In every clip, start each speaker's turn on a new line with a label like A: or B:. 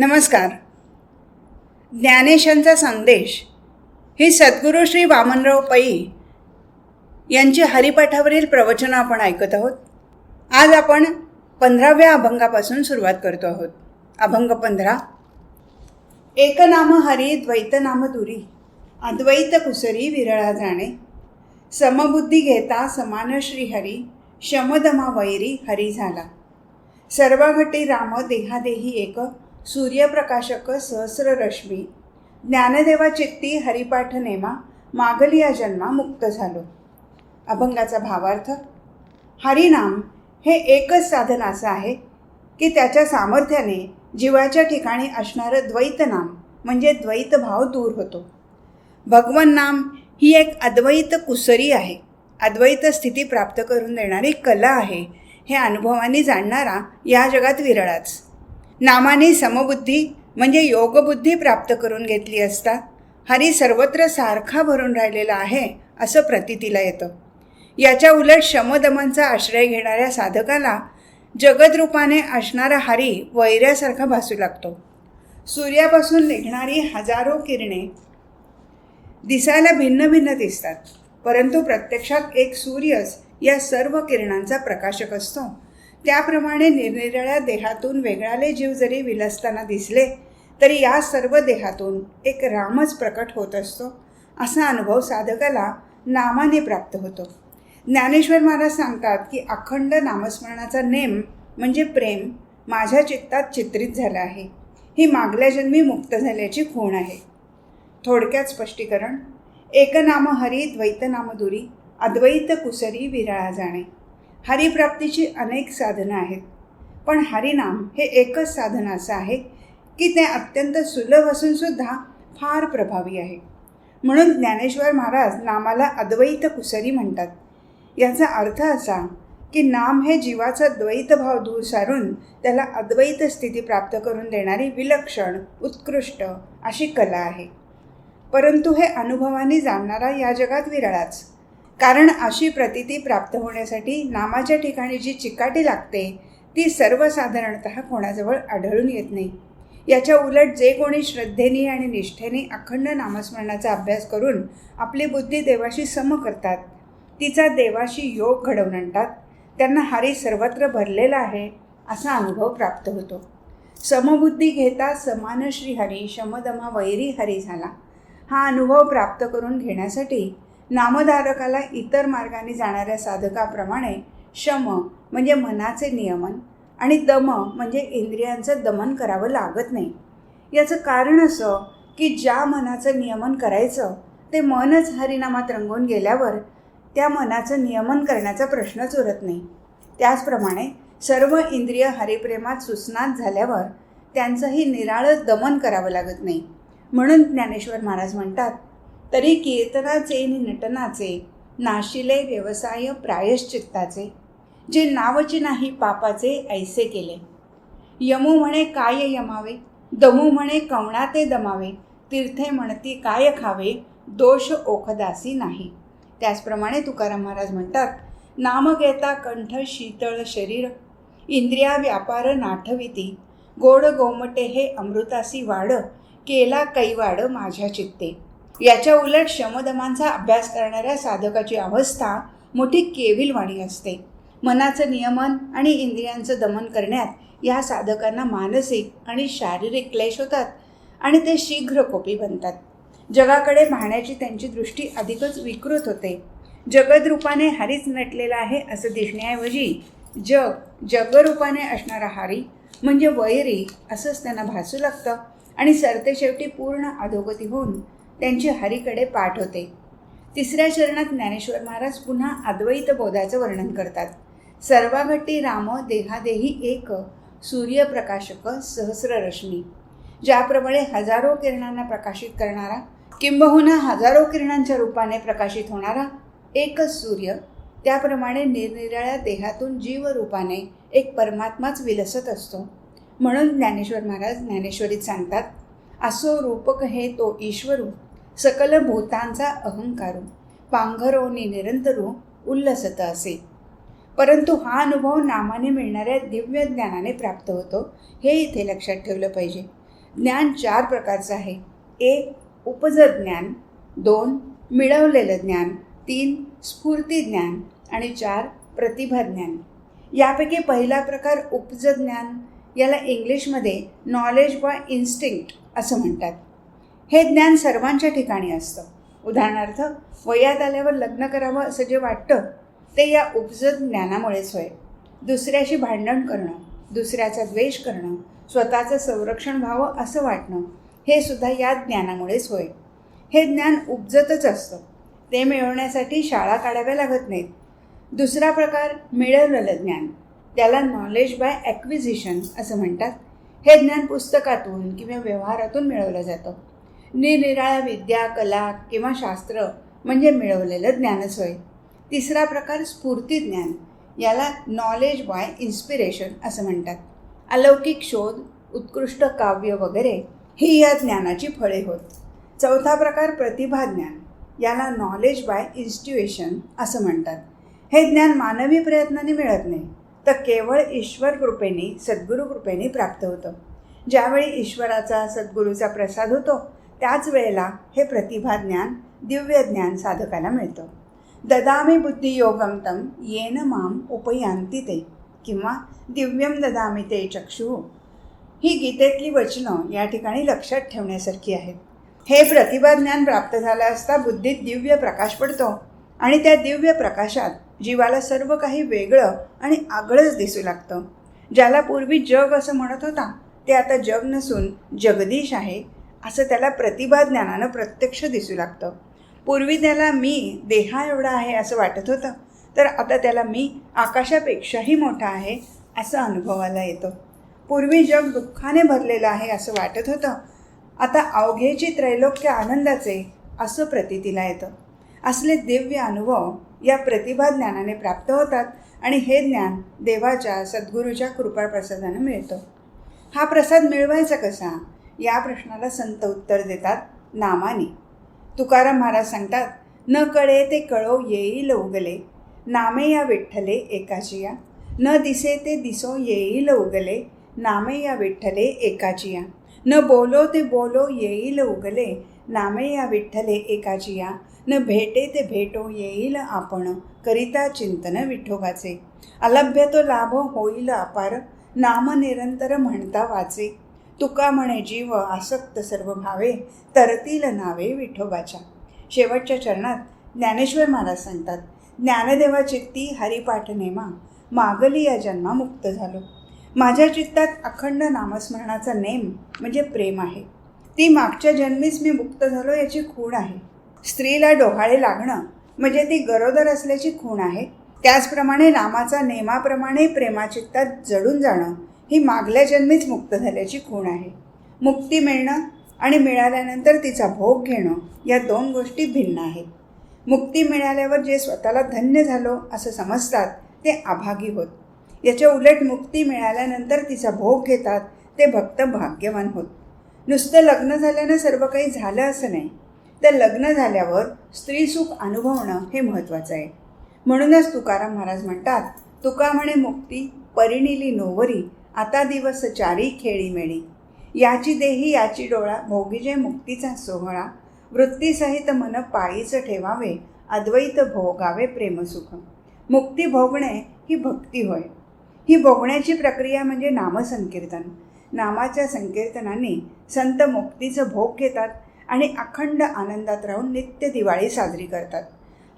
A: नमस्कार. ज्ञानेशांचा संदेश. ही सद्गुरू श्री वामनराव पै यांची हरिपाठावरील प्रवचनं आपण ऐकत आहोत. आज आपण पंधराव्या अभंगापासून सुरुवात करतो आहोत. अभंग पंधरा. एक नाम हरी द्वैत नाम दुरी. अद्वैत कुसरी विरळा जाणे. समबुद्धी घेता समान श्रीहरी शमदमा वैरी हरी झाला. सर्वघटी राम देहादेही एक. सूर्यप्रकाशक सहस्ररश्मी. ज्ञानदेवा चित्ती हरिपाठ नेमा मागली या जन्मा मुक्त झालो. अभंगाचा भावार्थ हरिनाम हे एकच साधन असं आहे की त्याच्या सामर्थ्याने जीवाच्या ठिकाणी असणारं द्वैत नाम म्हणजे द्वैत भाव दूर होतो. भगवन नाम ही एक अद्वैत कुसरी आहे. अद्वैत स्थिती प्राप्त करून देणारी कला आहे हे अनुभवाने जाणणारा या जगात विरळाच. नामाने समबुद्धी म्हणजे योगबुद्धी प्राप्त करून घेतली असता हरी सर्वत्र सारखा भरून राहिलेला आहे असं प्रतितीला येतं. याच्या उलट शमदमांचा आश्रय घेणाऱ्या साधकाला जगदरूपाने असणारा हरी वैऱ्यासारखा भासू लागतो. सूर्यापासून निघणारी हजारो किरणे दिसायला भिन्न भिन्न दिसतात परंतु प्रत्यक्षात एक सूर्यच या सर्व किरणांचा प्रकाशक असतो. त्याप्रमाणे निरनिराळ्या देहातून वेगळाले जीव जरी विलसताना दिसले तरी या सर्व देहातून एक रामच प्रकट होत असतो असा अनुभव साधकाला नामाने प्राप्त होतो. ज्ञानेश्वर महाराज सांगतात की अखंड नामस्मरणाचा नेम म्हणजे प्रेम माझ्या चित्तात चित्रित झालं आहे. ही मागल्या जन्मी मुक्त झाल्याची खूण आहे. थोडक्यात स्पष्टीकरण एकनाम हरी द्वैत अद्वैत कुसरी विरळा जाणे. हरिप्राप्तीची अनेक साधनं आहेत. पण हरिनाम हे एकच साधन असं आहे की ते अत्यंत सुलभ असूनसुद्धा फार प्रभावी आहे. म्हणून ज्ञानेश्वर महाराज नामाला अद्वैत कुसरी म्हणतात. याचा अर्थ असा की नाम हे जीवाचा द्वैतभाव दूर सारून त्याला अद्वैत स्थिती प्राप्त करून देणारी विलक्षण उत्कृष्ट अशी कला आहे. परंतु हे अनुभवाने जाणणारा या जगात विरळाच. कारण अशी प्रतिती प्राप्त होण्यासाठी नामाच्या ठिकाणी जी चिकाटी लागते ती सर्वसाधारणत कोणाजवळ आढळून येत नाही. याच्या उलट जे कोणी श्रद्धेने आणि निष्ठेने अखंड नामस्मरणाचा अभ्यास करून आपली बुद्धी देवाशी सम करतात तिचा देवाशी योग घडवून आणतात त्यांना हरी सर्वत्र भरलेला आहे असा अनुभव प्राप्त होतो. समबुद्धी घेता समान श्रीहरी शमदमा वैरी हरी झाला. हा अनुभव प्राप्त करून घेण्यासाठी नामधारकाला इतर मार्गाने जाणाऱ्या साधकाप्रमाणे शम म्हणजे मनाचे नियमन आणि दम म्हणजे इंद्रियांचं दमन करावं लागत नाही. याचं कारण असं की ज्या मनाचं नियमन करायचं ते मनच हरिनामात रंगून गेल्यावर त्या मनाचं नियमन करण्याचा प्रश्नच उरत नाही. त्याचप्रमाणे सर्व इंद्रिय हरिप्रेमात सुस्नात झाल्यावर त्यांचंही निराळं दमन करावं लागत नाही. म्हणून ज्ञानेश्वर महाराज म्हणतात तरी कीर्तनाचे नि नटनाचे नाशिले व्यवसाय प्रायश्चित्ताचे जे नावचे नाही पापाचे ऐसे केले. यमू म्हणे काय यमावे? दमू म्हणे कवणा ते दमावे? तीर्थे म्हणती काय खावे? दोष ओखदासी नाही. त्याचप्रमाणे तुकाराम महाराज म्हणतात नाम घेता कंठ शीतळ शरीर इंद्रिया व्यापार नाठविती. गोड गोमटे हे अमृतासी वाड केला कैवाड माझ्या चित्ते. याच्या उलट शमदमांचा अभ्यास करणाऱ्या साधकाची अवस्था मोठी केविलवाणी असते. मनाचं नियमन आणि इंद्रियांचं दमन करण्यात या साधकांना मानसिक आणि शारीरिक क्लेश होतात आणि ते शीघ्र कोपी बनतात. जगाकडे पाहण्याची त्यांची दृष्टी अधिकच विकृत होते. जगदरूपाने हरीच नटलेला आहे असं दिसण्याऐवजी जग जगरूपाने असणारा हारी म्हणजे वैरी असंच त्यांना भासू लागतं आणि सरते शेवटी पूर्ण अधोगती होऊन त्यांची हरीकडे पाठ होते. तिसऱ्या चरणात ज्ञानेश्वर महाराज पुन्हा अद्वैत बोधाचं वर्णन करतात. सर्वाघट्टी राम देहादेही एक सूर्यप्रकाशक सहस्र रश्मी ज्याप्रमाणे हजारो किरणांना प्रकाशित करणारा किंबहुना हजारो किरणांच्या रूपाने प्रकाशित होणारा एकच सूर्य त्याप्रमाणे निरनिराळ्या देहातून जीवरूपाने एक परमात्माच विलसत असतो. म्हणून ज्ञानेश्वर महाराज ज्ञानेश्वरीत सांगतात असो रूपक हे तो ईश्वरू सकल भूतांचा अहंकारू पांघरोनी निरंतरू उल्लसत असे. परंतु हा अनुभव नामाने मिळणाऱ्या दिव्य ज्ञानाने प्राप्त होतो हे इथे लक्षात ठेवलं पाहिजे. ज्ञान चार प्रकारचं आहे. एक उपजत ज्ञान दोन मिळवलेलं ज्ञान तीन स्फूर्ती ज्ञान आणि चार प्रतिभा ज्ञान. यापैकी पहिला प्रकार उपजत ज्ञान याला इंग्लिशमध्ये नॉलेज बाय इन्स्टिंक्ट असं म्हणतात. हे ज्ञान सर्वांच्या ठिकाणी असतं. उदाहरणार्थ वयात आल्यावर लग्न करावं असं जे वाटतं ते या उपजत ज्ञानामुळेच होय. दुसऱ्याशी भांडण करणं दुसऱ्याचा द्वेष करणं स्वतःचं संरक्षण व्हावं असं वाटणं हे सुद्धा या ज्ञानामुळेच होय. हे ज्ञान उपजतच असतं. ते मिळवण्यासाठी शाळा काढाव्या लागत नाहीत. दुसरा प्रकार मिळवलेलं ज्ञान. त्याला नॉलेज बाय ॲक्विजिशन असं म्हणतात. हे ज्ञान पुस्तकातून किंवा व्यवहारातून मिळवलं जातं. निरनिराळ्या विद्या कला किंवा शास्त्र म्हणजे मिळवलेलं ज्ञानच होय तिसरा प्रकार स्फूर्ती ज्ञान. याला नॉलेज बाय इन्स्पिरेशन असं म्हणतात. अलौकिक शोध उत्कृष्ट काव्य वगैरे ही या ज्ञानाची फळे होत. चौथा प्रकार प्रतिभा ज्ञान. याला नॉलेज बाय इन्स्टिट्युएशन असं म्हणतात. हे ज्ञान मानवी प्रयत्नाने मिळत नाही तर केवळ ईश्वर कृपेने सद्गुरू कृपेने प्राप्त होतं. ज्यावेळी ईश्वराचा सद्गुरूचा प्रसाद होतो त्याच वेळेला हे प्रतिभा ज्ञान दिव्य ज्ञान साधकाला मिळतं. ददामी बुद्धियोगम तम येन माम उपयांती ते किंवा दिव्यम ददामी ते चक्षु. ही गीतेतली वचनं या ठिकाणी लक्षात ठेवण्यासारखी आहेत. हे प्रतिभा ज्ञान प्राप्त झालं असता बुद्धीत दिव्य प्रकाश पडतो आणि त्या दिव्य प्रकाशात जीवाला सर्व काही वेगळं आणि आगळंच दिसू लागतं. ज्याला पूर्वी जग असं म्हणत होता ते आता जग नसून जगदीश आहे असं त्याला प्रतिभा ज्ञानानं प्रत्यक्ष दिसू लागतं. पूर्वी त्याला मी देहा एवढा आहे असं वाटत होतं. तर आता त्याला मी आकाशापेक्षाही मोठा आहे असं अनुभवाला येतं. पूर्वी जग दुःखाने भरलेलं आहे असं वाटत होतं. आता अवघेची त्रैलोक्य आनंदाचे असं प्रतीतीला येतं. असले दिव्य अनुभव या प्रतिभा ज्ञानाने प्राप्त होतात आणि हे ज्ञान देवाच्या सद्गुरूच्या कृपाप्रसादानं मिळतं. हा प्रसाद मिळवायचा कसा? या प्रश्नाला संत उत्तर देतात नामाने. तुकाराम महाराज सांगतात न कळे ते कळो येईल उगले नामे या विठ्ठले एकाचिया न दिसे ते दिसो येईल उगले नामे या विठ्ठले एकाचिया न बोलो ते बोलो येईल उगले नामे या विठ्ठले एकाचिया न भेटे ते भेटो येईल आपण करिता चिंतन विठोबाचे. अलभ्य तो लाभ होईल अपार नाम निरंतर म्हणता वाचे. तुका म्हणे जीव आसक्त सर्व भावे तरतील नावे विठोबाच्या. शेवटच्या चरणात ज्ञानेश्वर महाराज सांगतात ज्ञानदेवा चित्ती हरिपाठ नेमा मागली या जन्मा मुक्त झालो. माझ्या चित्तात अखंड नामस्मरणाचा नेम म्हणजे प्रेम आहे. ती मागच्या जन्मीच मी मुक्त झालो याची खूण आहे. स्त्रीला डोहाळे लागणं म्हणजे ती गरोदर असल्याची खूण आहे. त्याचप्रमाणे नामाचा नेमाप्रमाणे प्रेमाचित्तात जडून जाणं ही मागल्या जन्मीच मुक्त झाल्याची खूण आहे. मुक्ती मिळणं आणि मिळाल्यानंतर तिचा भोग घेणं या दोन गोष्टी भिन्न आहेत. मुक्ती मिळाल्यावर जे स्वतःला धन्य झालो असं समजतात ते अभागी होत. याच्या उलट मुक्ती मिळाल्यानंतर तिचा भोग घेतात ते भक्त भाग्यवान होत. नुसतं लग्न झाल्यानं सर्व काही झालं असं नाही तर लग्न झाल्यावर स्त्रीसुख अनुभवणं हे महत्त्वाचं आहे. म्हणूनच तुकाराम महाराज म्हणतात तुका म्हणे मुक्ती परिणिली नोवरी आता दिवस चारी खेळी मेळी. याची देही याची डोळा भोगीजे मुक्तीचा सोहळा वृत्तीसहित मन पायीच ठेवावे अद्वैत भोगावे प्रेमसुख. मुक्ती भोगणे ही भक्ती होय. ही भोगण्याची प्रक्रिया म्हणजे नामसंकीर्तन. नामाच्या संकीर्तनाने संत मुक्तीचं भोग घेतात आणि अखंड आनंदात राहून नित्य दिवाळी साजरी करतात.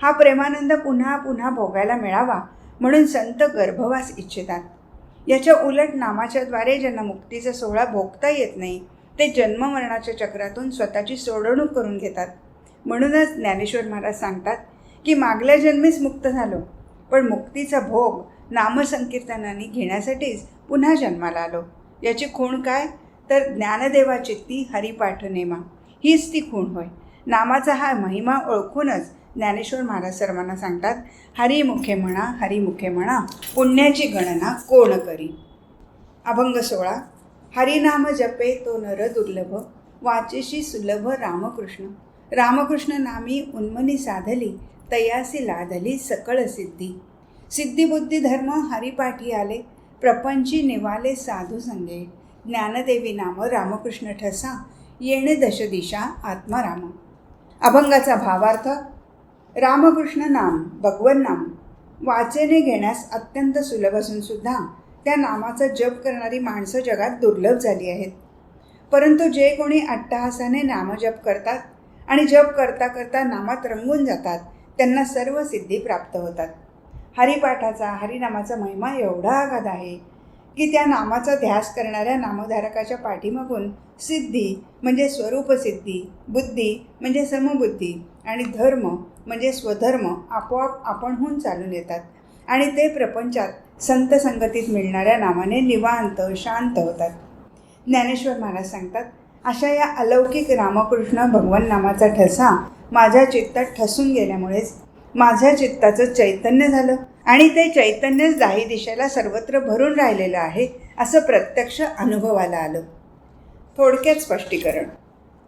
A: हा प्रेमानंद पुन्हा पुन्हा भोगायला मिळावा म्हणून संत गर्भवास इच्छितात. याच्या उलट नामाच्याद्वारे ज्यांना मुक्तीचा सोहळा भोगता येत नाही ते जन्ममरणाच्या चक्रातून स्वतःची सोडवणूक करून घेतात. म्हणूनच ज्ञानेश्वर महाराज सांगतात की मागल्या जन्मीच मुक्त झालो पण मुक्तीचा भोग नामसंकीर्तनाने घेण्यासाठीच पुन्हा जन्माला आलो. याची खूण काय? तर ज्ञानदेवा चित्ती हरिपाठ नेमा हीच ती खूण होय. नामाचा हा महिमा ओळखूनच ज्ञानेश्वर महाराज सर्वांना सांगतात हरिमुखे म्हणा हरिमुखे म्हणा पुण्याची गणना कोण करी? अभंग सोळा हरिनाम जपे तो नर दुर्लभ वाचेशी सुलभ रामकृष्ण. रामकृष्ण नामी उन्मनी साधली तयासी लाधली सकळ सिद्धी. सिद्धिबुद्धी धर्म हरिपाठी आले प्रपंची निवाले साधू संगे. ज्ञानदेवी नाम रामकृष्ण ठसा येणे दशदिशा आत्माराम. अभंगाचा भावार्थ रामकृष्ण नाम भगवन नाम वाचेने घेण्यास अत्यंत सुलभ असून सुद्धा त्या नामाचा जप करणारी माणसं जगात दुर्लभ झाली आहेत. परंतु जे कोणी अट्टहासाने नामजप करतात आणि जप करता करता नामात रंगून जातात त्यांना सर्व सिद्धी प्राप्त होतात. हरिपाठाचा हरिनामाचा महिमा एवढा आघात आहे की त्या नामाचा ध्यास करणाऱ्या नामधारकाच्या पाठीमागून सिद्धी म्हणजे स्वरूपसिद्धी बुद्धी म्हणजे समबुद्धी आणि धर्म म्हणजे स्वधर्म आपोआप आपणहून चालून येतात. आणि ते प्रपंचात संत संगतीत मिळणाऱ्या नामाने निवांत शांत होतात. ज्ञानेश्वर महाराज सांगतात अशा या अलौकिक रामकृष्ण भगवान नामाचा ठसा माझ्या चित्तात ठसून गेल्यामुळेच माझ्या चित्ताचं चैतन्य झालं आणि ते चैतन्यच दाही दिशेला सर्वत्र भरून राहिलेलं आहे असं प्रत्यक्ष अनुभवाला आलं. थोडक्यात स्पष्टीकरण.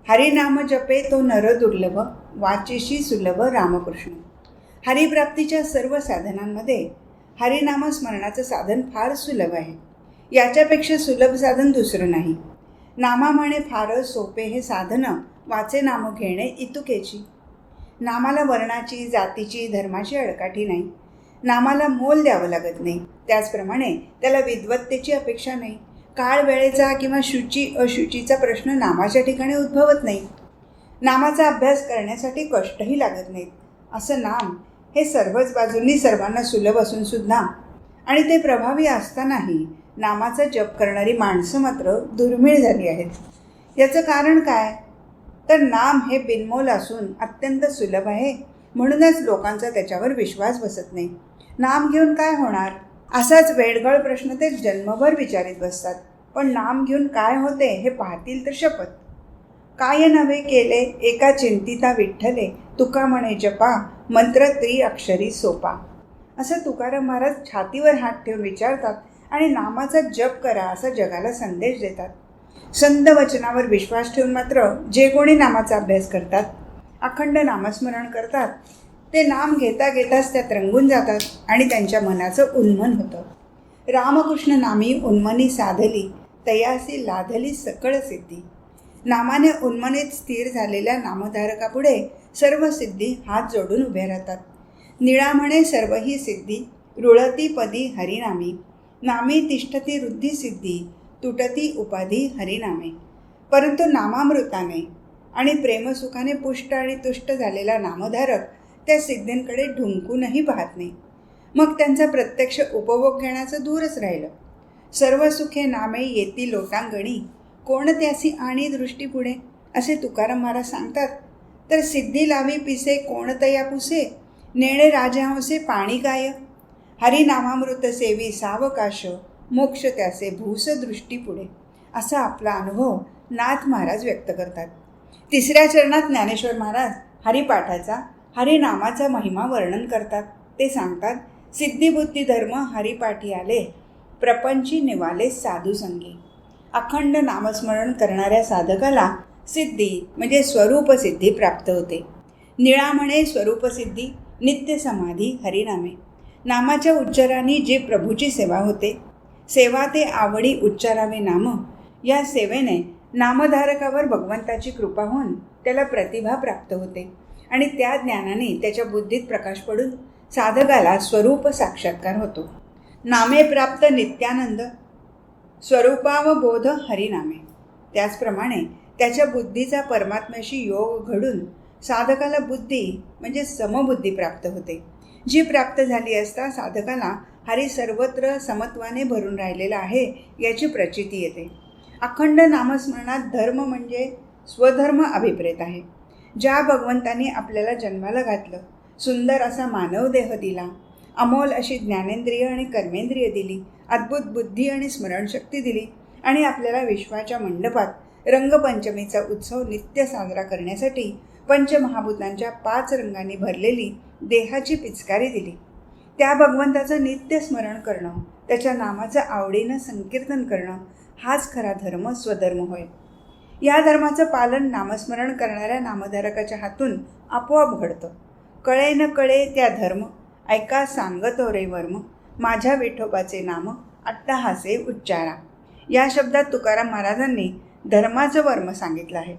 A: हरिनाम जपे तो नर दुर्लभ वाचेशी सुलभ रामकृष्ण. हरिप्राप्तीच्या सर्व साधनांमध्ये हरिनाम स्मरणाचं साधन फार सुलभ आहे. याच्यापेक्षा सुलभ साधन दुसरं नाही. नामा म्हणे फारच सोपे हे साधनं वाचे नाम घेणे इतुकेची. नामाला वर्णाची जातीची धर्माची अडकाठी नाही. नामाला मोल द्यावं लागत नाही. त्याचप्रमाणे त्याला विद्वत्तेची अपेक्षा नाही. काळ वेळेचा किंवा शुची अशुचीचा प्रश्न नामाच्या ठिकाणी उद्भवत नाही. नामाचा अभ्यास करण्यासाठी कष्टही लागत नाहीत. असं नाम हे सर्वच बाजूंनी सर्वांना सुलभ असून सुद्धा आणि ते प्रभावी असतानाही नामाचा जप करणारी माणसं मात्र दुर्मिळ झाली आहेत. याचं कारण काय? तर नाम हे बिनमोल असून अत्यंत सुलभ आहे म्हणूनच लोकांचा त्याच्यावर विश्वास बसत नाही. नाम घेऊन काय होणार? असाच वेडगळ प्रश्न ते जन्मभर विचारित बसतात. पण नाम घेऊन काय होते हे पाहतील तर शपथ. काय नव्हे केले एका चिंतिता विठ्ठले तुका म्हणे जपा मंत्र त्रि अक्षरी सोपा. असं तुकाराम महाराज छातीवर हात ठेवून विचारतात आणि नामाचा जप करा असा जगाला संदेश देतात. संत वचनावर विश्वास ठेवून मात्र जे कोणी नामाचा अभ्यास करतात अखंड नामस्मरण करतात ते नाम घेता घेताच त्यात रंगून जातात आणि त्यांच्या मनाचं उन्मन होतं. रामकृष्ण नामी उन्मनी साधली तयासी लाधली सकळ सिद्धी. नामाने उन्मनीत स्थिर झालेल्या नामधारकापुढे सर्व सिद्धी हात जोडून उभ्या राहतात. निळा म्हणे सर्व ही सिद्धी रुळती पदी हरिनामी. नामी तिष्ठती रुद्धी सिद्धी तुटती उपाधी हरिनामे. परंतु नामामृताने आणि प्रेमसुखाने पुष्ट आणि तुष्ट झालेला नामधारक त्या सिद्धींकडे ढुंकूनही पाहत नाही. मग त्यांचा प्रत्यक्ष उपभोग घेण्याचं दूरच राहिलं. सर्व सुखे नामे येती लोटांगणी. कोण त्यासी आणि दृष्टी पुढे? असे तुकाराम महाराज सांगतात. तर सिद्धी लावी पिसे कोण तया पुसे? नेणे राजहंसे पाणी गाय. हरिनामामृत सेवी सावकाश. मोक्ष त्याचे भूस दृष्टी पुढे. असा आपला अनुभव नाथ महाराज व्यक्त करतात. तिसऱ्या चरणात ज्ञानेश्वर महाराज हरिपाठाचा हरिनामाचा महिमा वर्णन करतात. ते सांगतात सिद्धिबुद्धी धर्म हरिपाठी आले प्रपंची निवाले साधुसंगी अखंड नामस्मरण करणाऱ्या साधकाला सिद्धी म्हणजे स्वरूपसिद्धी प्राप्त होते. निळा म्हणे स्वरूपसिद्धी नित्य समाधी हरिनामे. नामाच्या उच्चाराने जी प्रभूची सेवा होते सेवा ते आवडी उच्चारावे नाम या सेवेने नामधारकावर भगवंताची कृपा होऊन त्याला प्रतिभा प्राप्त होते. आणि त्या ज्ञानाने त्याच्या बुद्धीत प्रकाश पडून साधकाला स्वरूप साक्षात्कार होतो. नामे प्राप्त नित्यानंद स्वरूपावबोध हरिनामे. त्याचप्रमाणे त्याच्या बुद्धीचा परमात्म्याशी योग घडून साधकाला बुद्धी म्हणजे समबुद्धी प्राप्त होते. जी प्राप्त झाली असता साधकाला हरी सर्वत्र समत्वाने भरून राहिलेला आहे याची प्रचिती येते. अखंड नामस्मरणात धर्म म्हणजे स्वधर्म अभिप्रेत आहे. ज्या भगवंतानी आपल्याला जन्माला घातलं सुंदर असा मानव देह दिला अमोल अशी ज्ञानेंद्रिय आणि कर्मेंद्रिय दिली अद्भुत बुद्धी आणि स्मरणशक्ती दिली आणि आपल्याला विश्वाच्या मंडपात रंगपंचमीचा उत्सव नित्य साजरा करण्यासाठी पंचमहाभूतांच्या पाच रंगांनी भरलेली देहाची पिचकारी दिली. त्या भगवंताचं नित्य स्मरण करणं त्याच्या नामाचं आवडीनं संकीर्तन करणं हाच खरा धर्म स्वधर्म होय. या धर्माचं पालन नामस्मरण करणाऱ्या नामधारकाच्या हातून आपोआप घडतं. कळे न कळे त्या धर्म ऐका सांगतो हो रे वर्म माझ्या विठोबाचे नाम अट्टहासे उच्चारा. या शब्दात तुकाराम महाराजांनी धर्माचं वर्म सांगितलं आहे.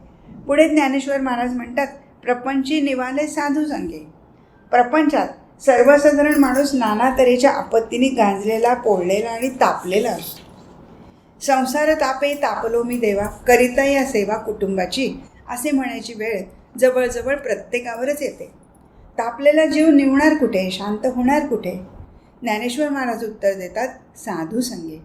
A: पुढे ज्ञानेश्वर महाराज म्हणतात प्रपंची निवाले साधू संगे. प्रपंचात सर्वसाधारण माणूस नाना तऱ्हेच्या आपत्तीने गांजलेला पोळलेला आणि तापलेला असतो. संसार तापे तापलो मी देवा करिता या सेवा कुटुंबाची असे म्हणायची वेळ जवळजवळ प्रत्येकावरच येते. तापलेला जीव निवणार कुठे? शांत होणार कुठे? ज्ञानेश्वर महाराज उत्तर देतात साधू संगे.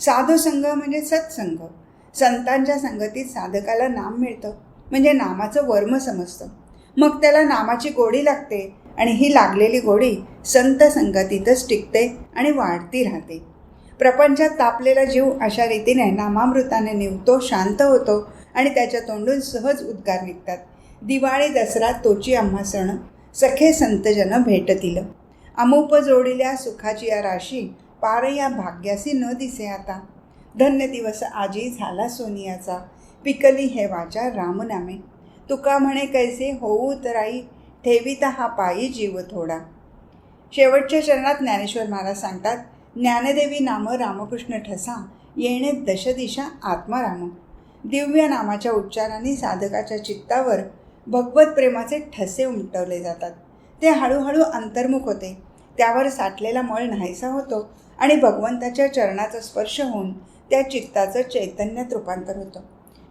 A: साधू संघ म्हणजे सत्संग. संतांच्या संगतीत साधकाला नाम मिळतं म्हणजे नामाचं वर्म समजतं. मग त्याला नामाची गोडी लागते आणि ही लागलेली गोडी संत संगतीतच टिकते आणि वाढती राहते. प्रपंचात तापलेला जीव अशा रीतीने नामामृताने निवतो शांत होतो आणि त्याच्या तोंडून सहज उद्गार निघतात. दिवाळी दसरा तोची आम्हा सण सखे संतजन भेटतील. अमुप जोडिल्या सुखाची या राशी पार या भाग्यासी न दिसे आता. धन्य दिवस आजी झाला सोनियाचा. पिकली हे वाचा रामनामे. तुका म्हणे कैसे होऊ तराई ठेविता हा पायी जीव थोडा. शेवटच्या चरणात ज्ञानेश्वर महाराज सांगतात ज्ञानदेवी नाम रामकृष्ण ठसा येणे दशदिशा आत्माराम दिव्य नामाच्या उच्चाराने साधकाच्या चित्तावर भगवत प्रेमाचे ठसे उमटवले जातात. ते हळूहळू अंतर्मुख होते. त्यावर साठलेला मळ नाहीसा होतो आणि भगवंताच्या चरणाचा स्पर्श होऊन त्या चित्ताचं चैतन्यात रूपांतर होतं.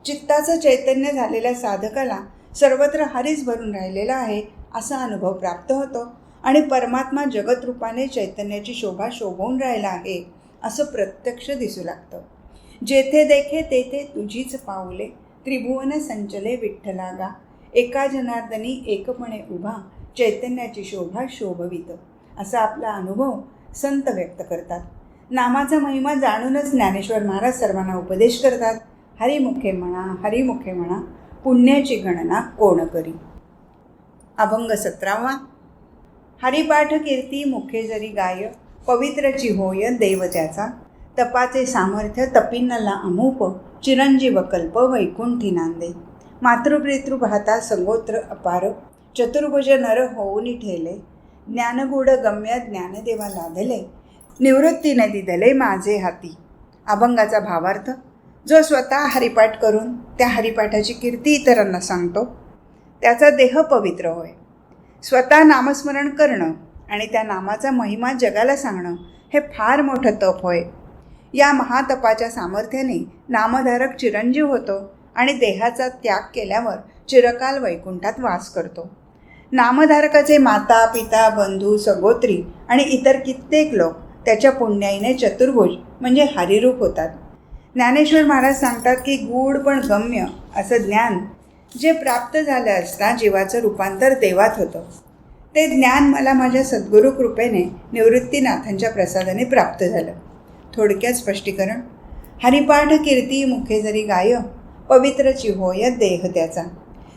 A: चित्ताचं चैतन्य झालेल्या साधकाला सर्वत्र हरीच भरून राहिलेला आहे असा अनुभव प्राप्त होतो. आणि परमात्मा जगतरूपाने चैतन्याची शोभा शोभवून राहिला आहे असं प्रत्यक्ष दिसू लागतं. जेथे देखे तेथे तुझीच पाऊले त्रिभुवन संचले विठ्ठलागा. एका जनार्दनी एकपणे उभा चैतन्याची शोभा शोभवित असा आपला अनुभव संत व्यक्त करतात. नामाचा महिमा जाणूनच ज्ञानेश्वर महाराज सर्वांना उपदेश करतात हरिमुखे म्हणा हरिमुखे म्हणा पुण्याची गणना कोण करी? अभंग सतरावा हरिपाठ कीर्ती मुखे जरी गाय पवित्रची होय देव त्याचा. तपाचे सामर्थ्य तपिन्नला अमूप चिरंजीव कल्प वैकुंठी नांदे. मातृपितृ भाता संगोत्र अपार चतुर्भुज नर होऊन ठेले. ज्ञानगूढ गम्य ज्ञानदेवा लाधले निवृत्तीने दिदले माझे हाती. अभंगाचा भावार्थ जो स्वतः हरिपाठ करून त्या हरिपाठाची कीर्ती इतरांना सांगतो. त्याचा देह पवित्र होय. स्वतः नामस्मरण करणं आणि त्या नामाचा महिमा जगाला सांगणं हे फार मोठं तप होय. या महातपाच्या सामर्थ्याने नामधारक चिरंजीव होतो आणि देहाचा त्याग केल्यावर चिरकाल वैकुंठात वास करतो. नामधारकाचे माता पिता बंधू सगोत्री आणि इतर कित्येक लोक त्याच्या पुण्याईने चतुर्भुज म्हणजे हरिरूप होतात. ज्ञानेश्वर महाराज सांगतात की गूढ पण गम्य असं ज्ञान जे प्राप्त झालं असता जीवाचं रूपांतर देवात होतं. ते ज्ञान मला माझ्या सद्गुरू कृपेने निवृत्तीनाथांच्या प्रसादाने प्राप्त झालं. थोडक्यात स्पष्टीकरण. हरिपाठ कीर्ती मुखे जरी गाय पवित्रची होय देह त्याचा.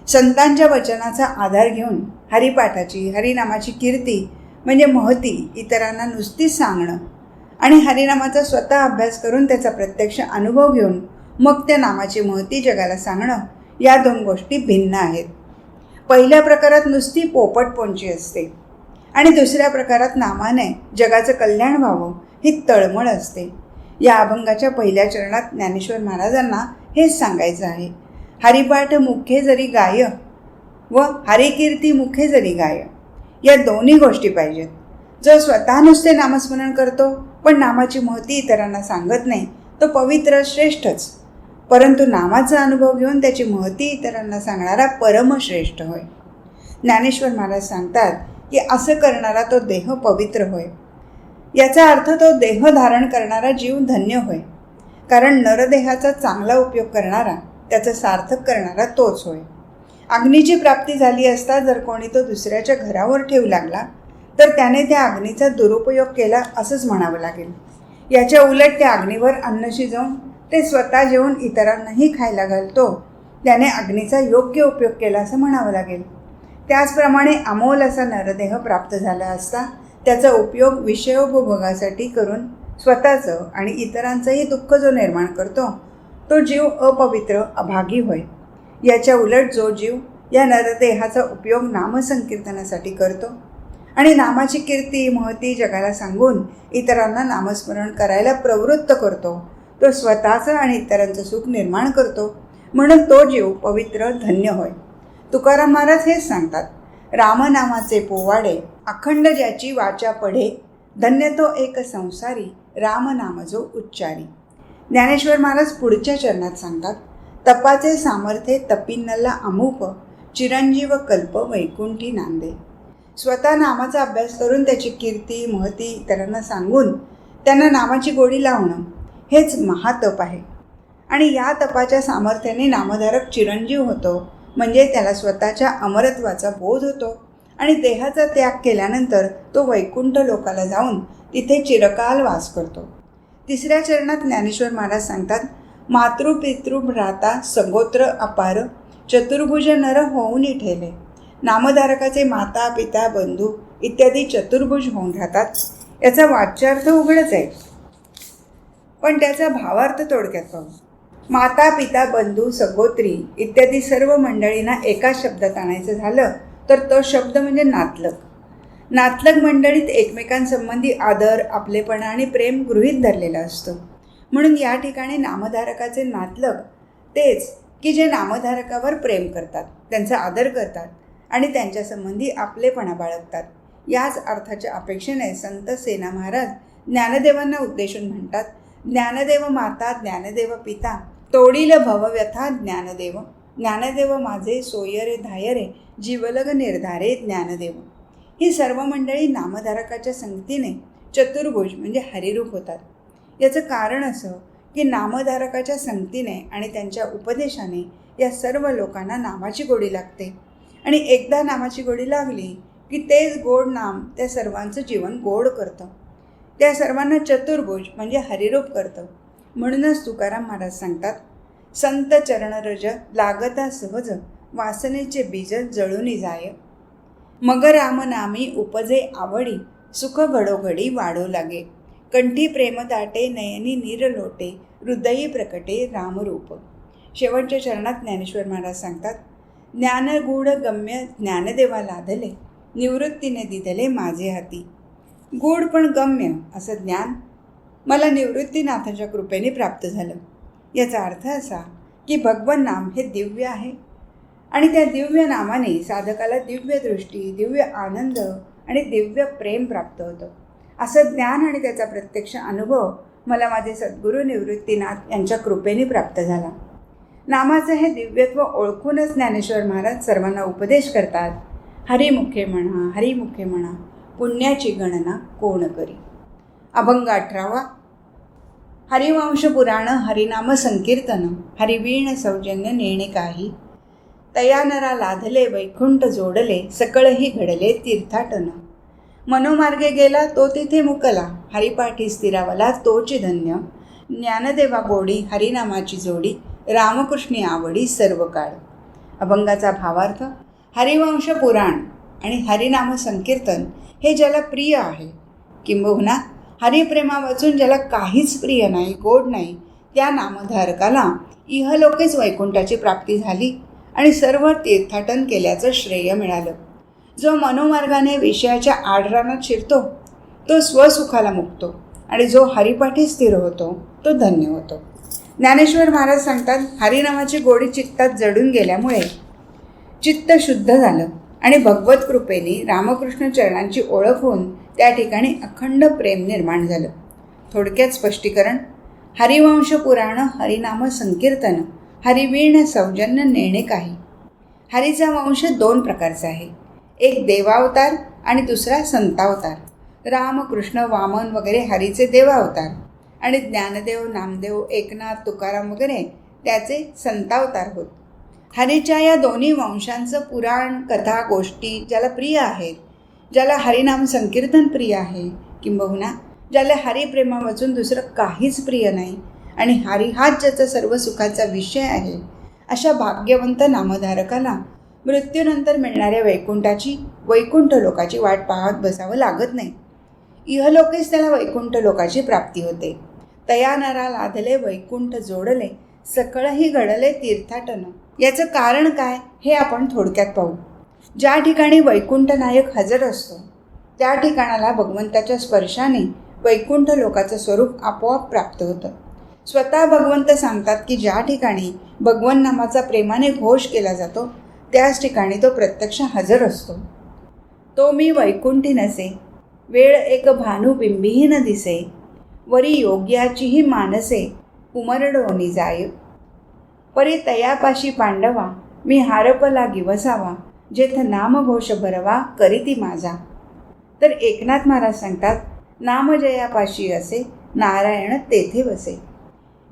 A: संतांच्या वचनाचा आधार घेऊन हरिपाठाची हरिनामाची कीर्ती म्हणजे महती इतरांना नुसतीच सांगणं आणि हरिनामाचा स्वतः अभ्यास करून त्याचा प्रत्यक्ष अनुभव घेऊन मग त्या नामाची महती जगाला सांगणं या दोन गोष्टी भिन्न आहेत. पहिल्या प्रकारात नुसती पोपटपोंची असते आणि दुसऱ्या प्रकारात नामाने जगाचं कल्याण व्हावं ही तळमळ असते. या अभंगाच्या पहिल्या चरणात ज्ञानेश्वर महाराजांना हेच सांगायचं आहे. हरिपाठ मुखे जरी गाय व हरिकीर्ती मुखे जरी गाय या दोन्ही गोष्टी पाहिजेत. जो स्वतः नुसते नामस्मरण करतो पण नामाची महती इतरांना सांगत नाही तो पवित्र श्रेष्ठच. परंतु नामाचा अनुभव घेऊन त्याची महती इतरांना सांगणारा परमश्रेष्ठ होय. ज्ञानेश्वर महाराज सांगतात की असं करणारा तो देह पवित्र होय. याचा अर्थ तो देह धारण करणारा जीव धन्य होय. कारण नरदेहाचा चांगला उपयोग करणारा त्याचं सार्थक करणारा तोच होय. अग्नीची प्राप्ती झाली असता जर कोणी तो दुसऱ्याच्या घरावर ठेवू लागला तर त्याने त्या अग्नीचा दुरुपयोग केला असंच म्हणावं लागेल. याच्या उलट त्या अग्नीवर अन्न शिजवून ते स्वतः जेवून इतरांनाही खायला घालतो. त्याने अग्नीचा योग्य उपयोग केला असं म्हणावं लागेल. त्याचप्रमाणे अमोल असा नरदेह प्राप्त झाला असता त्याचा उपयोग विषयोपभोगासाठी करून स्वतःचं आणि इतरांचंही दुःख जो निर्माण करतो तो जीव अपवित्र अभागी होय. याच्या उलट जो जीव या नरदेहाचा उपयोग नामसंकीर्तनासाठी करतो आणि नामाची कीर्ती महती जगाला सांगून इतरांना नामस्मरण करायला प्रवृत्त करतो तो स्वतःचं आणि इतरांचं सुख निर्माण करतो. म्हणून तो जीव पवित्र धन्य होय. तुकाराम महाराज हेच सांगतात रामनामाचे पोवाडे अखंड ज्याची वाचा पढे धन्य तो एक संसारी रामनाम जो उच्चारी. ज्ञानेश्वर महाराज पुढच्या चरणात सांगतात तपाचे सामर्थ्य तपिन्नला अमुप चिरंजीव कल्प वैकुंठी नांदे. स्वतः नामाचा अभ्यास करून त्याची कीर्ती महती इतरांना सांगून त्यांना नामाची गोडी लावणं हेच महातप आहे. आणि या तपाच्या सामर्थ्याने नामधारक चिरंजीव होतो. म्हणजे त्याला स्वतःच्या अमरत्वाचा बोध होतो. आणि देहाचा त्याग केल्यानंतर तो वैकुंठ लोकाला जाऊन तिथे चिरकाल वास करतो. तिसऱ्या चरणात ज्ञानेश्वर महाराज सांगतात मातृपितृ भ्राता सगोत्र अपार चतुर्भुज नर होऊन ठेले. नामधारकाचे माता पिता बंधू इत्यादी चतुर्भुज होऊन राहतात. याचा वाच्यार्थ उघडच आहे. पण त्याचा भावार्थ तोडक्यात पाहू. माता पिता बंधू सगोत्री इत्यादी सर्व मंडळींना एका शब्दात आणायचं झालं तर तो शब्द म्हणजे नातलग. नातलग मंडळीत एकमेकांसंबंधी आदर आपलेपणा आणि प्रेम गृहीत धरलेलं असतो. म्हणून या ठिकाणी नामधारकाचे नातलग तेच की जे नामधारकावर प्रेम करतात त्यांचा आदर करतात आणि त्यांच्यासंबंधी आपलेपणा बाळगतात. याच अर्थाच्या अपेक्षेने संत सेना महाराज ज्ञानदेवांना उद्देशून म्हणतात ज्ञानदेव माता ज्ञानदेव पिता तोडील भवव्यथा ज्ञानदेव ज्ञानदेव माझे सोयरे धायरे जीवलग निर्धारे ज्ञानदेव. ही सर्व मंडळी नामधारकाच्या संगतीने चतुर्भुज म्हणजे हरिरूप होतात. याचं कारण असं की नामधारकाच्या संगतीने आणि त्यांच्या उपदेशाने या सर्व लोकांना नामाची गोडी लागते. आणि एकदा नामाची गोडी लागली की तेच गोड नाम त्या सर्वांचं जीवन गोड करतं. त्या सर्वांना चतुर्भुज म्हणजे हरिरूप करतं. म्हणूनच तुकाराम महाराज सांगतात संत चरणरज लागता सहज वासनेचे बीज जळूनी जाय. मग रामनामी उपजे आवडी सुख घडोघडी वाढू लागे. कंठी प्रेम दाटे नयनी नीर लोटे हृदयी प्रकटे रामरूप शेवटच्या चरणात ज्ञानेश्वर महाराज सांगतात ज्ञानगूढ गम्य ज्ञानदेवा लादले निवृत्तीने दिदले माझे हाती. गूढ पण गम्य असं ज्ञान मला निवृत्तीनाथाच्या कृपेने प्राप्त झालं. याचा अर्थ असा की भगवन नाम हे दिव्य आहे आणि त्या दिव्य नामाने साधकाला दिव्य दृष्टी दिव्य आनंद आणि दिव्य प्रेम प्राप्त होतं. असं ज्ञान आणि त्याचा प्रत्यक्ष अनुभव मला माझे सद्गुरू निवृत्तीनाथ यांच्या कृपेने प्राप्त झाला. नामाचं हे दिव्यत्व ओळखूनच ज्ञानेश्वर महाराज सर्वांना उपदेश करतात हरिमुखे म्हणा हरिमुखे म्हणा. पुण्याची गणना कोण करी? अभंग अठरावा. हरिवंश पुराण हरिनाम संकीर्तन हरिवीण सौजन्य नेणे काही. तयानरा लाधले वैकुंठ जोडले सकळही घडले तीर्थाटन. मनोमार्गे गेला तो तिथे मुकला. हरिपाठी स्थिरावला तोची धन्य. ज्ञानदेवा गोडी हरिनामाची जोडी रामकृष्णी आवडी सर्व काळ. अभंगाचा भावार्थ हरिवंश पुराण आणि हरिनाम संकीर्तन हे ज्याला प्रिय आहे. किंबहुना हरिप्रेमा वाचून ज्याला काहीच प्रिय नाही गोड नाही त्या नामधारकाला इहलोकेच वैकुंठाची प्राप्ती झाली आणि सर्व तीर्थाटन केल्याचं श्रेय मिळालं. जो मनोमार्गाने विषयाच्या आडरानात शिरतो तो स्वसुखाला मुकतो आणि जो हरिपाठी स्थिर होतो तो धन्य होतो. ज्ञानेश्वर महाराज सांगतात हरिनामाची गोडी चित्तात जडून गेल्यामुळे चित्त शुद्ध झालं. आणि भगवत कृपेने रामकृष्ण चरणांची ओळख होऊन त्या ठिकाणी अखंड प्रेम निर्माण झालं. थोडक्यात स्पष्टीकरण हरिवंश पुराण हरिनाम संकीर्तन हरिवीण सौजन्य नेणे काही. हरीचा वंश दोन प्रकारचा आहे. एक देवावतार आणि दुसरा संतावतार. राम कृष्ण वामन वगैरे हरीचे देवावतार आणि ज्ञानदेव नामदेव एकनाथ तुकाराम वगैरे त्याचे संतावतार होत. हरीच्या या दोन्ही वंशांचं पुराण कथा गोष्टी ज्याला प्रिय आहेत ज्याला हरिनाम संकीर्तन प्रिय आहे किंबहुना ज्याला हरिप्रेमा वाचून दुसरं काहीच प्रिय नाही आणि हरी हाच ज्याचा सर्व सुखाचा विषय आहे अशा भाग्यवंत नामधारकाला मृत्यूनंतर मिळणाऱ्या वैकुंठाची वैकुंठ लोकाची वाट पाहत बसावं लागत नाही. इहलोकेच त्याला वैकुंठ लोकाची प्राप्ती होते. तयानरा लादले वैकुंठ जोडले सकळही घडले तीर्थाटनं. याचं कारण काय हे आपण थोडक्यात पाहू. ज्या ठिकाणी वैकुंठ नायक हजर असतो त्या ठिकाणाला भगवंताच्या स्पर्शाने वैकुंठ लोकाचं स्वरूप आपोआप प्राप्त होतं. स्वतः भगवंत सांगतात की ज्या ठिकाणी भगवन नामाचा प्रेमाने घोष केला जातो त्याच ठिकाणी तो प्रत्यक्ष हजर असतो. तो मी वैकुंठी नसे वेळ एक भानुबिंबीही न दिसे वरी योग्याचीही मानसे उमरडोनी जाय. परी तयापाशी पांडवा मी हारप लागी वसावा जेथ नामघोष भरवा करीती माझा. तर एकनाथ महाराज सांगतात नामजयापाशी असे नारायण तेथे वसे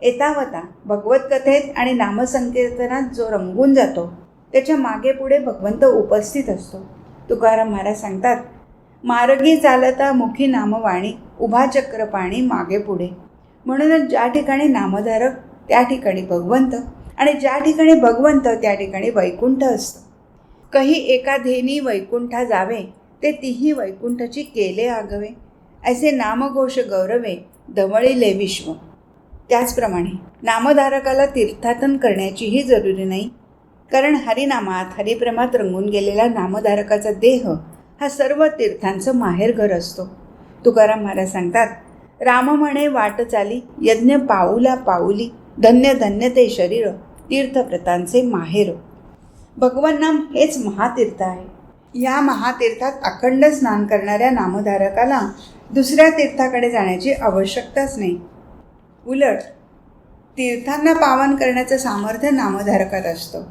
A: एतावता भगवत कथेत आणि नामसंकीर्तनात जो रंगून जातो त्याच्यामागे पुढे भगवंत उपस्थित असतो. तुकाराम महाराज सांगतात मार्गी चालता मुखी नामवाणी उभा चक्रपाणी मागे पुढे. म्हणूनच ज्या ठिकाणी नामधारक त्या ठिकाणी भगवंत. आणि ज्या ठिकाणी भगवंत त्या ठिकाणी वैकुंठ असतं. कही एका धेनी वैकुंठा जावे ते तिही वैकुंठाची केले आगवे. असे नामघोष गौरवे धवळिले विश्व. त्याचप्रमाणे नामधारकाला तीर्थाटन करण्याचीही जरुरी नाही. कारण हरिनामात हरिप्रेमात रंगून गेलेला नामधारकाचा देह हा सर्व तीर्थांचं माहेरघर असतो. तुकाराम महाराज सांगतात राम म्हणे वाट चाली यज्ञ पाऊला पाऊली धन्य धन्य ते शरीर तीर्थप्रतांचे माहेर. भगवान नाम हेच महातीर्थ आहे. या महातीर्थात अखंड स्नान करणाऱ्या नामधारकाला दुसऱ्या तीर्थाकडे जाण्याची आवश्यकताच नाही. उलट तीर्थांना पावन करण्याचं सामर्थ्य नामधारकात असतं.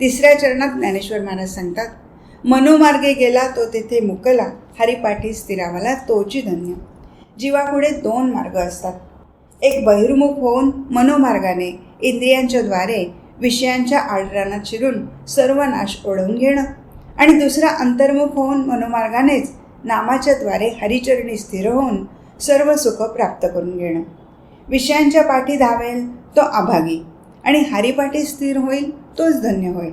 A: तिसऱ्या चरणात ज्ञानेश्वर महाराज सांगतात मनोमार्गे गेला तो तेथे मुकला हरिपाठी स्थिरावला तोची धन्य. जीवापुढे दोन मार्ग असतात. एक बहिर्मुख होऊन मनोमार्गाने इंद्रियांच्याद्वारे विषयांच्या आडरानात शिरून सर्व नाश ओढवून घेणं आणि दुसरा अंतर्मुख होऊन मनोमार्गानेच नामाच्या द्वारे हरिचरणी स्थिर होऊन सर्व सुख प्राप्त करून घेणं. विषयांच्या पाठी धावेल तो अभागी आणि हरिपाठी स्थिर होईल तोच धन्य होईल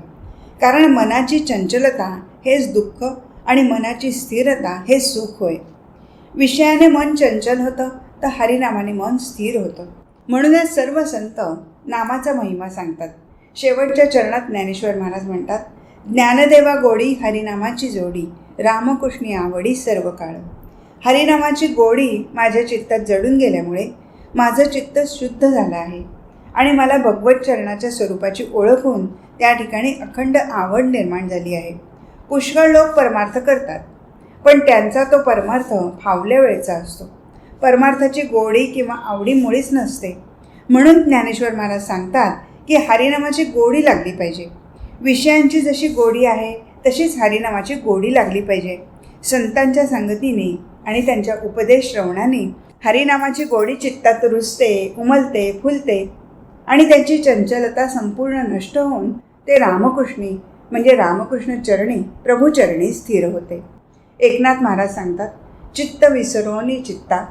A: कारण मनाची चंचलता हेच दुःख आणि मनाची स्थिरता हे सुख होय. विषयाने मन चंचल होतं तर हरिनामाने मन स्थिर होतं. म्हणूनच सर्व संत नामाचा महिमा सांगतात. शेवटच्या चरणात ज्ञानेश्वर महाराज म्हणतात ज्ञानदेवा गोडी हरिनामाची जोडी रामकृष्णी आवडी सर्व काळ हरिनामाची गोडी माझ्या चित्तात जडून गेल्यामुळे माझं चित्त शुद्ध झालं आहे आणि मला भगवत चरणाच्या स्वरूपाची ओळख होऊन त्या ठिकाणी अखंड आवड निर्माण झाली आहे. पुष्कळ लोक परमार्थ करतात पण त्यांचा तो परमार्थ फावल्या वेळेचा असतो. परमार्थाची गोडी किंवा आवडी मुळीच नसते. म्हणून ज्ञानेश्वर महाराज सांगतात की हरिनामाची गोडी लागली पाहिजे. विषयांची जशी गोडी आहे तशीच हरिनामाची गोडी लागली पाहिजे. संतांच्या संगतीने आणि त्यांच्या उपदेश श्रवणाने हरिनामाची गोडी चित्तात रुजते उमलते फुलते आणि त्यांची चंचलता संपूर्ण नष्ट होऊन ते रामकृष्णी म्हणजे रामकृष्ण चरणी प्रभूचरणी स्थिर होते. एकनाथ महाराज सांगतात चित्त विसरोनी चित्ता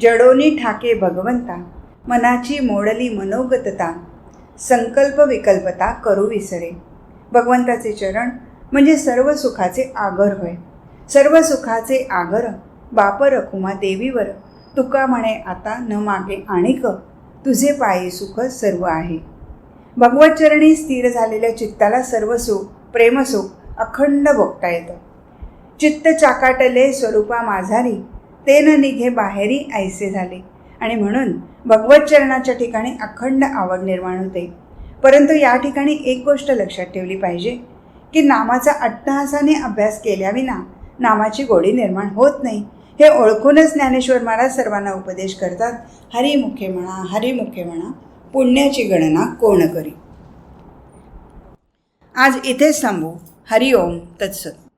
A: जडोनी ठाके भगवंता मनाची मोडली मनोगतता संकल्प विकल्पता करू विसरे. भगवंताचे चरण म्हणजे सर्व सुखाचे आगर होय. सर्व सुखाचे आगर बापर कुमा देवीवर. तुका म्हणे आता न मागे आणिक तुझे पायी सुख सर्व आहे. भगवतचरणी स्थिर झालेल्या चित्ताला सर्व सुख प्रेमसुख अखंड बघता येतं. चित्त चाकाटले स्वरूपा माझारी. ते न निघे बाहेरी ऐसे झाले. आणि म्हणून भगवत चरणाच्या ठिकाणी अखंड आवड निर्माण होते. परंतु या ठिकाणी एक गोष्ट लक्षात ठेवली पाहिजे की नामाचा अट्टहासाने अभ्यास केल्याविना नामाची गोडी निर्माण होत नाही. हे ओळखूनच ज्ञानेश्वर महाराज सर्वांना उपदेश करतात हरिमुखे म्हणा हरिमुखे म्हणा पुण्याची गणना कोण करी? आज इथेच थांबू. हरिओम तत्सत.